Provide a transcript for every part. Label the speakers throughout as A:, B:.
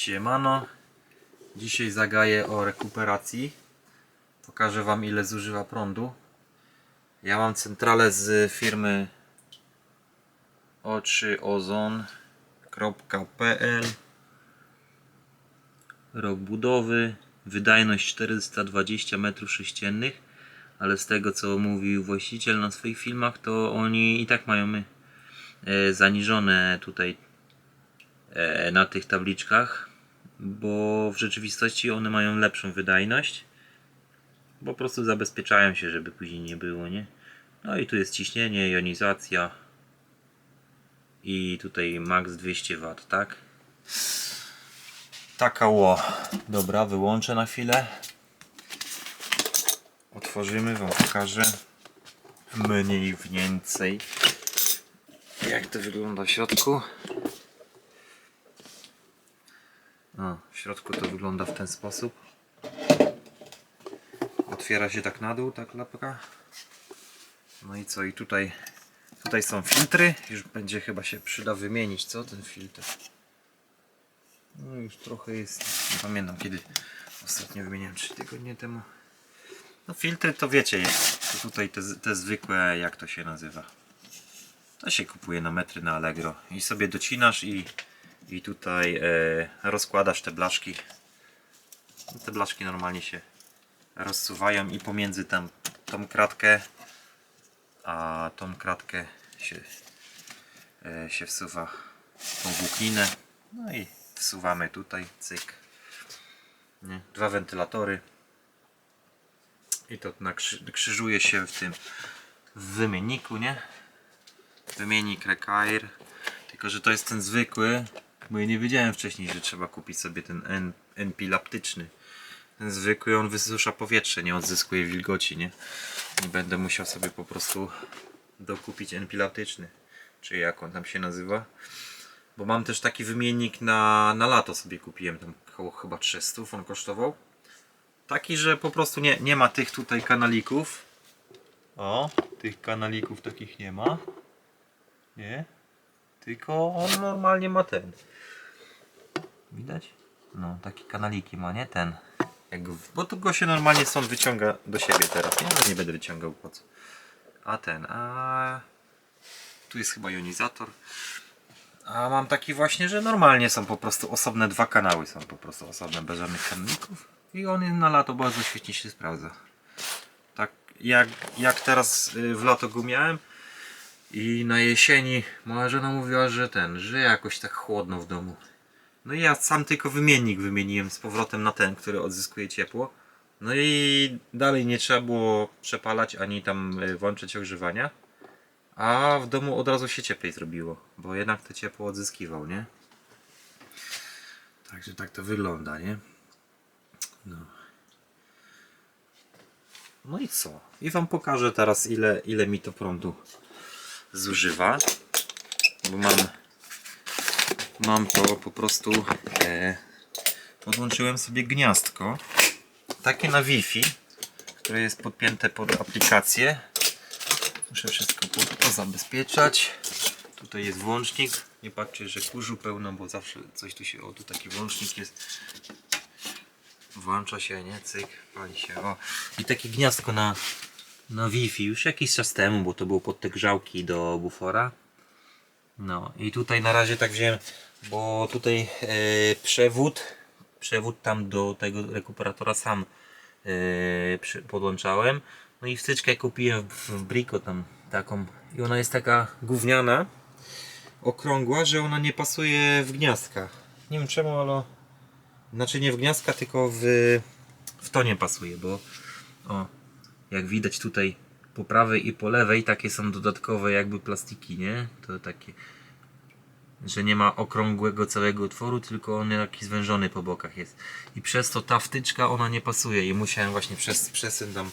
A: Siemano. Dzisiaj zagaję o rekuperacji. Pokażę Wam ile zużywa prądu. Ja mam centralę z firmy o3ozon.pl Rok budowy, wydajność 420 m3, ale z tego co mówił właściciel na swoich filmach, to oni i tak mają e, zaniżone tutaj e, na tych tabliczkach, bo w rzeczywistości one mają lepszą wydajność. Po prostu zabezpieczają się, żeby później nie było, nie? No i tu jest ciśnienie, jonizacja i tutaj max 200 W, tak? Taka ło. Dobra, wyłączę na chwilę. Otworzymy, wam pokażę mniej więcej jak to wygląda w środku. W środku to wygląda w ten sposób. Otwiera się tak na dół, ta klapka. No i co? I tutaj, tutaj są filtry. Już będzie chyba się przyda wymienić, co? Ten filtr. No już trochę jest. Nie pamiętam kiedy ostatnio wymieniałem 3 tygodnie temu. No filtry to wiecie. To tutaj te, te zwykłe, jak to się nazywa. To się kupuje na metry na Allegro i sobie docinasz i, i tutaj e, rozkładasz te blaszki. Te blaszki normalnie się rozsuwają i pomiędzy tam tą kratkę a tą kratkę się, e, się wsuwa tą włókninę. No i wsuwamy tutaj, cyk. Nie? Dwa wentylatory. I to krzyżuje się w tym wymienniku, nie? Wymiennik Rekair. Tylko, że to jest ten zwykły, bo ja nie wiedziałem wcześniej, że trzeba kupić sobie ten N- NP laptyczny. Ten zwykły, on wysusza powietrze, nie odzyskuje wilgoci, nie? I będę musiał sobie po prostu dokupić NP laptyczny. Czy jak on tam się nazywa. Bo mam też taki wymiennik na, na lato sobie kupiłem, tam około chyba 300 on kosztował. Taki, że po prostu nie, nie ma tych tutaj kanalików. O, tych kanalików takich nie ma. Nie. Tylko on normalnie ma ten. Widać? No, takie kanaliki ma, nie ten. Jak go, bo tu go się normalnie stąd wyciąga do siebie teraz. Nie, nie będę wyciągał po co. A ten, a tu jest chyba jonizator. A mam taki właśnie, że normalnie są po prostu osobne dwa kanały, są po prostu osobne, bez żadnych kanalików. I on na lato bardzo świetnie się sprawdza. Tak jak, jak teraz y, w lato go miałem i na jesieni moja żona mówiła, że ten, że jakoś tak chłodno w domu. No i ja sam tylko wymiennik wymieniłem z powrotem na ten, który odzyskuje ciepło. No i dalej nie trzeba było przepalać ani tam y, włączyć ogrzewania. A w domu od razu się cieplej zrobiło, bo jednak to ciepło odzyskiwał, nie? Także tak to wygląda, nie? No. No i co? I wam pokażę teraz ile, ile mi to prądu zużywa. Bo mam mam to po prostu e, podłączyłem sobie gniazdko takie na Wi-Fi, które jest podpięte pod aplikację. Muszę wszystko po- pozabezpieczać. Tutaj jest włącznik. Nie patrzcie, że kurzu pełno, bo zawsze coś tu się. O, tu taki włącznik jest. Włącza się, nie? Cyk, pali się. O. I takie gniazdko na, na Wi-Fi już jakiś czas temu, bo to było pod te grzałki do bufora. No i tutaj na razie tak wziąłem, bo tutaj e, przewód, przewód tam do tego rekuperatora sam e, przy, podłączałem. No i wstyczkę kupiłem w, w Brico tam taką i ona jest taka gówniana, okrągła, że ona nie pasuje w gniazdkach. Nie wiem czemu, ale znaczy nie w gniazdka, tylko w, w to nie pasuje, bo o, jak widać tutaj po prawej i po lewej takie są dodatkowe jakby plastiki, nie? To takie, że nie ma okrągłego całego otworu, tylko on taki zwężony po bokach jest. I przez to ta wtyczka ona nie pasuje i musiałem właśnie przez przesyn tam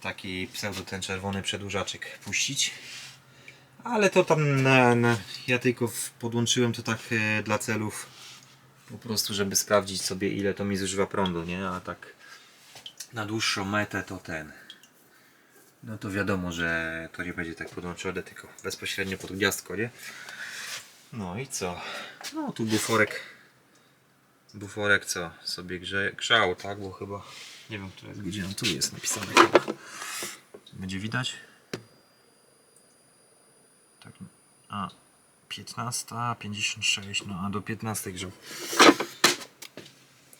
A: taki pseudo ten czerwony przedłużaczek puścić. Ale to tam na, na, ja tylko podłączyłem to tak e, dla celów po prostu, żeby sprawdzić sobie ile to mi zużywa prądu, nie? A tak na dłuższą metę to ten. No to wiadomo, że to nie będzie tak podłączone, tylko bezpośrednio pod gniazdko, nie? No i co? No tu buforek buforek co sobie grze, grzał, tak? Bo chyba nie wiem, która jest godzina. Tu jest napisane chyba. Będzie widać? Tak. A 15.56, no a do 15 grzał.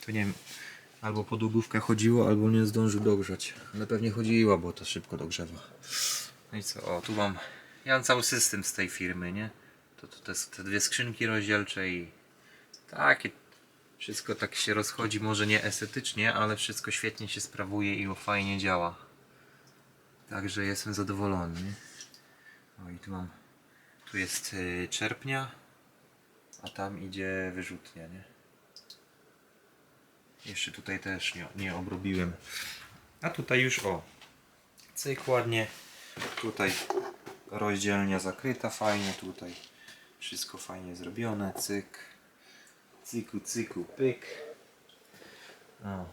A: To nie wiem, albo po długówkę chodziło, albo nie zdążył dogrzać. Ale pewnie chodziło, bo to szybko dogrzewa. No i co? O, tu mam. Ja mam cały system z tej firmy, nie? To, to te, te dwie skrzynki rozdzielcze i takie. Wszystko tak się rozchodzi, może nie estetycznie, ale wszystko świetnie się sprawuje i fajnie działa. Także jestem zadowolony. O i tu mam. Tu jest y, czerpnia, a tam idzie wyrzutnia, nie? Jeszcze tutaj też nie, nie obrobiłem. A tutaj już o. Cyk ładnie. Tutaj rozdzielnia zakryta fajnie tutaj. Wszystko fajnie zrobione. Cyk. Cyku, cyku, pyk. O,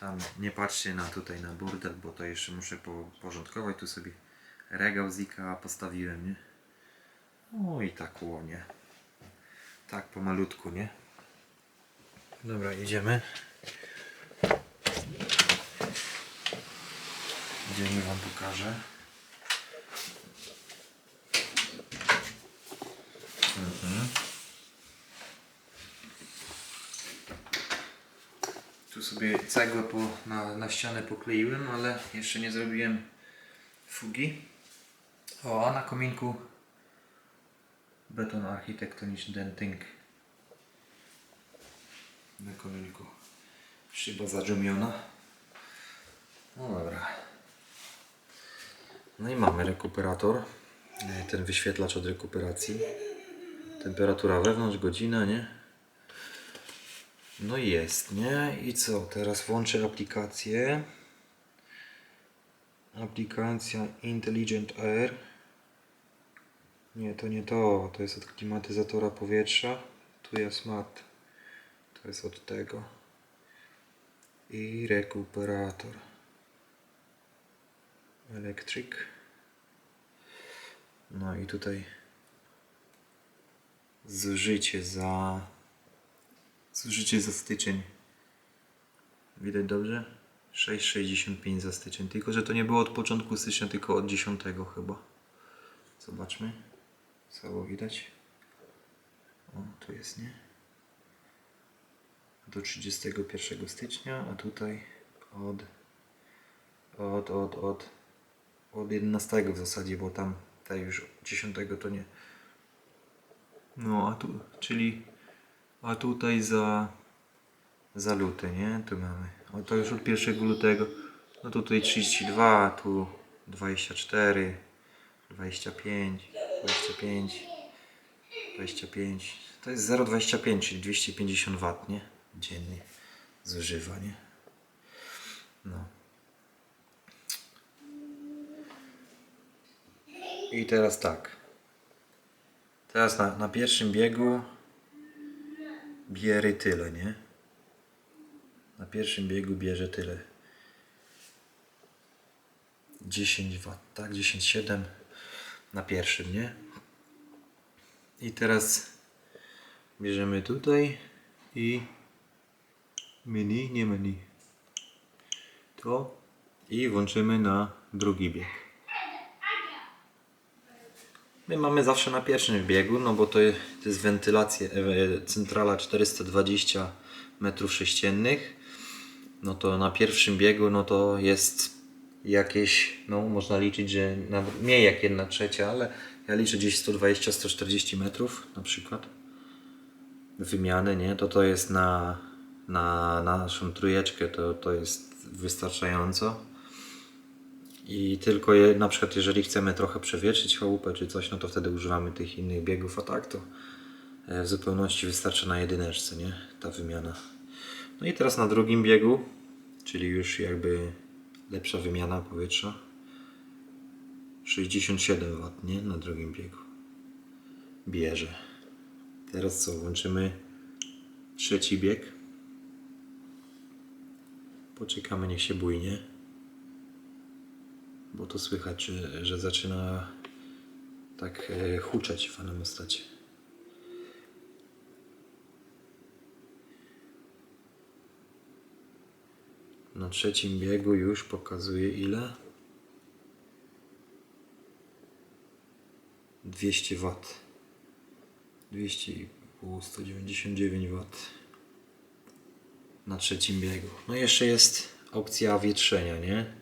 A: tam nie patrzcie na tutaj na burdel, bo to jeszcze muszę porządkować. Tu sobie regał z Ikea postawiłem, nie? O i tak łonie. Tak pomalutku, nie? Dobra, jedziemy. Idziemy wam pokażę. Mhm. Tu sobie cegłę po, na, na ścianę pokleiłem, ale jeszcze nie zrobiłem fugi. O, a na kominku beton architektoniczny denting. Na kominku szyba zadżumiona. No dobra. No i mamy rekuperator. E, Ten wyświetlacz od rekuperacji. Temperatura wewnątrz, godzina, nie? No jest, nie? I co? Teraz włączę aplikację. Aplikacja Intelligent Air. Nie, to nie to. To jest od klimatyzatora powietrza. Tu jest mat. Jest od tego. I rekuperator. Electric. No i tutaj zużycie za zużycie za styczeń. Widać dobrze? 6,65 za styczeń. Tylko, że to nie było od początku stycznia, tylko od 10 chyba. Zobaczmy. Co było widać? O, tu jest, nie? Do 31 stycznia, a tutaj od od, od, od, od 11 w zasadzie, bo tam tutaj już 10 to nie. No, a tu, czyli, a tutaj za, za luty, nie? Tu mamy. O, to już od 1 lutego. No tutaj 32, a tu 24, 25, 25, 25. To jest 0,25, czyli 250 W, nie? Dziennie zużywa, nie? No. I teraz tak. Teraz na, na pierwszym biegu bierze tyle, nie? Na pierwszym biegu bierze tyle. 10 W, tak? 10,7 na pierwszym, nie? I teraz bierzemy tutaj i mini, nie mini. To i włączymy na drugi bieg. My mamy zawsze na pierwszym biegu, no bo to, to jest wentylacja, e, centrala 420 m3. No to na pierwszym biegu, no to jest jakieś, no można liczyć, że nawet mniej jak jedna trzecia, ale ja liczę gdzieś 120-140 metrów na przykład wymiany, nie? To to jest na, na, na naszą trójeczkę, to, to jest wystarczająco. I tylko je, na przykład jeżeli chcemy trochę przewietrzyć chałupę czy coś, no to wtedy używamy tych innych biegów, a tak to e, w zupełności wystarcza na jedyneczce, nie? Ta wymiana. No i teraz na drugim biegu, czyli już jakby lepsza wymiana powietrza. 67 W, nie? Na drugim biegu. Bierze. Teraz co? Włączymy trzeci bieg. Poczekamy, niech się bujnie bo to słychać, że, że zaczyna tak e, huczeć w termostacie. na trzecim biegu już pokazuje ile? 200 W. 200,5, 199 W na trzecim biegu. No jeszcze jest opcja wietrzenia, nie?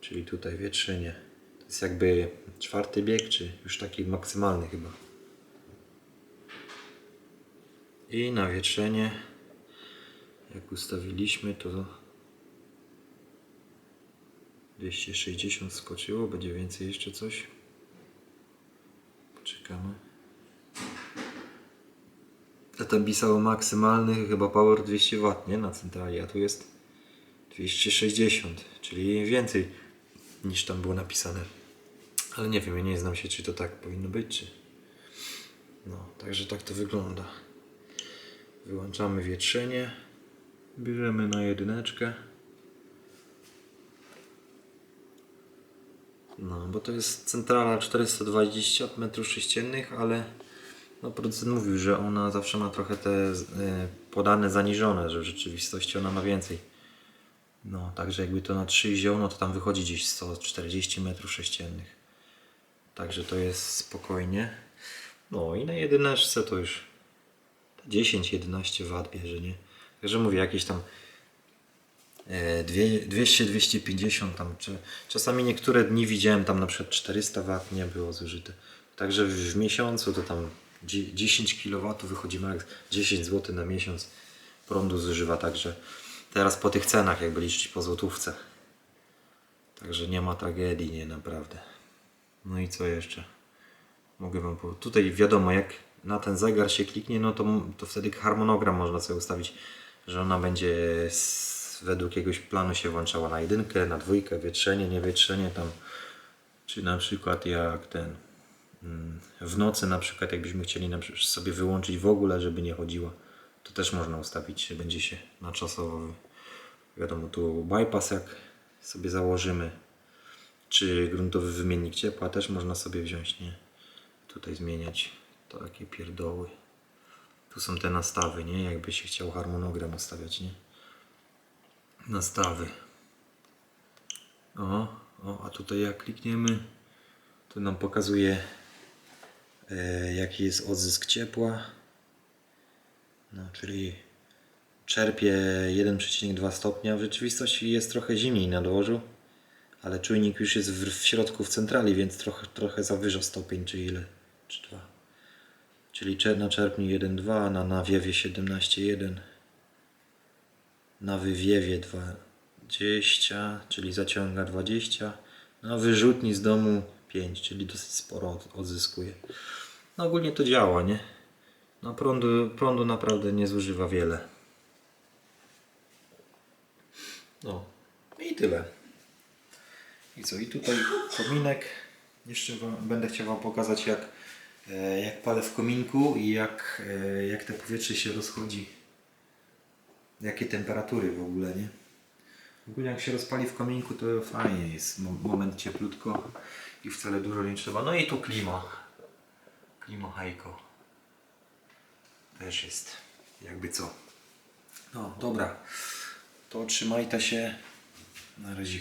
A: Czyli tutaj wietrzenie. To jest jakby czwarty bieg, czy już taki maksymalny chyba. I na wietrzenie, jak ustawiliśmy, to 260 skoczyło, będzie więcej jeszcze coś. Poczekamy. Tam pisało maksymalny chyba power 200 W, nie? Na centrali, a tu jest 260, czyli więcej niż tam było napisane. Ale nie wiem, ja nie znam się, czy to tak powinno być, czy... No, także tak to wygląda. Wyłączamy wietrzenie. Bierzemy na jedyneczkę. No, bo to jest centrala 420 m3, ale no, producent mówił, że ona zawsze ma trochę te y, podane zaniżone, że w rzeczywistości ona ma więcej. No, także jakby to na 3 wziął, no to tam wychodzi gdzieś 140 m3. Także to jest spokojnie. No i na jedyneczce to już 10-11 W bierze, nie? Także mówię, jakieś tam e, dwie- 200-250 tam, czy, czasami niektóre dni widziałem tam na przykład 400 W nie było zużyte. Także w, miesiącu to tam 10 kW wychodzi max, 10 zł na miesiąc prądu zużywa, także teraz po tych cenach jakby liczyć po złotówce. Także nie ma tragedii, nie naprawdę. No i co jeszcze? Mogę wam powiedzieć. Tutaj wiadomo, jak na ten zegar się kliknie, no to, to wtedy harmonogram można sobie ustawić, że ona będzie z, według jakiegoś planu się włączała na jedynkę, na dwójkę, wietrzenie, nie wietrzenie tam. Czy na przykład jak ten w nocy na przykład jakbyśmy chcieli sobie wyłączyć w ogóle, żeby nie chodziła, to też można ustawić, będzie się na czasowo. Wiadomo, tu bypass jak sobie założymy, czy gruntowy wymiennik ciepła też można sobie wziąć, nie? Tutaj zmieniać takie pierdoły. Tu są te nastawy, nie? Jakby się chciał harmonogram ustawiać, nie? Nastawy. O, o, a tutaj jak klikniemy, to nam pokazuje jaki jest odzysk ciepła. No, czyli czerpie 1,2 stopnia. W rzeczywistości jest trochę zimniej na dworzu, ale czujnik już jest w, w środku w centrali, więc trochę, trochę zawyża stopień, czy ile? Czy 2. Czyli na czerpniu 1,2, na nawiewie 17,1, na wywiewie 20, czyli zaciąga 20, na wyrzutni z domu 5, czyli dosyć sporo od- odzyskuje. No ogólnie to działa, nie? No prądu, prądu naprawdę nie zużywa wiele. No i tyle. I co? I tutaj kominek. Jeszcze wam, będę chciał Wam pokazać jak, e, jak palę w kominku i jak, e, jak te powietrze się rozchodzi. Jakie temperatury w ogóle, nie? Ogólnie jak się rozpali w kominku to fajnie jest. Mo- Moment cieplutko i wcale dużo nie trzeba. No i tu klima. Klima hajko. Też jest jakby co. No dobra. To trzymajcie się. Na razie.